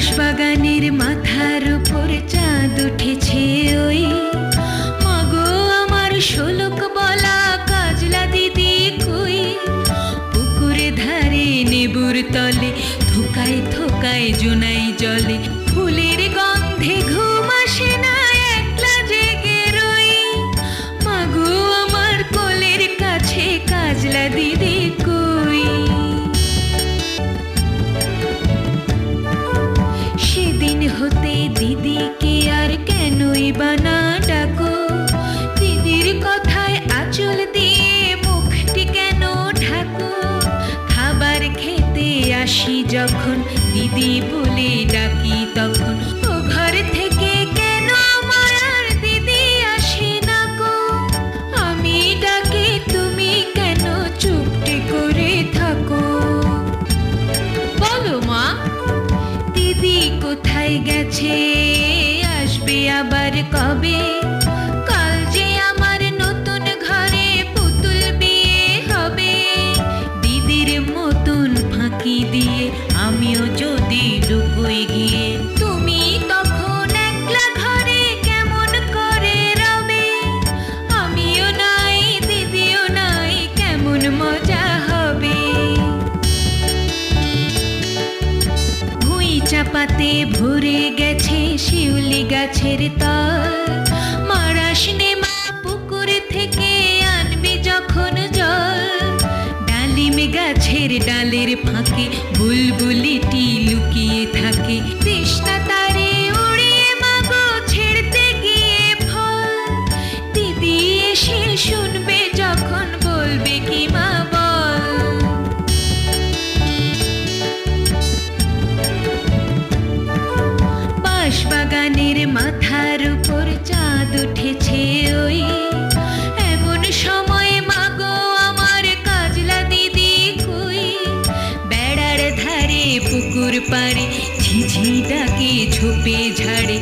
বাঁশবাগানের মাথার উপর চাঁদ উঠেছে ওই। মাগো, আমার শোলক বলা কাজলা দিদি কই? পুকুরে ধারে নেবুর তলে থোকায় থোকায় জোনাই জলে। ফুলের গন্ধে ঘুম আসে না, একলা জেগে রই। মাগো, আমার কোলের কাছে কাজলা দিদি যখন দিদি বলে ডাকি তখন, ও ঘর থেকে কেন আর দিদি আসে না গো? আমি ডাকি, তুমি কেন চুপটি করে থাকো? বলো মা, দিদি কোথায় গেছে? আসবে আবার কবে? গিয়ে। তুমি তখন একলা ঘরে কেমন করে রবে? আমিও নাই, দিদিও নাই, কেমন মজা হবে? ভুঁই চাপাতে ভরে গেছে শিউলি গাছের তল। মারাস মা পুকুর থেকে আনবি যখন জল। ডালিম গাছের ডালের ফাঁকে বুলবুলিটি কি মাথার উপর চাঁদ উঠেছে ওই। এমন সময় মাগো আমার কাজলা দিদি কই। বেড়ার ধারে পুকুর পাড়ে ঝিঝি ডাকে ঝোপে ঝাড়ে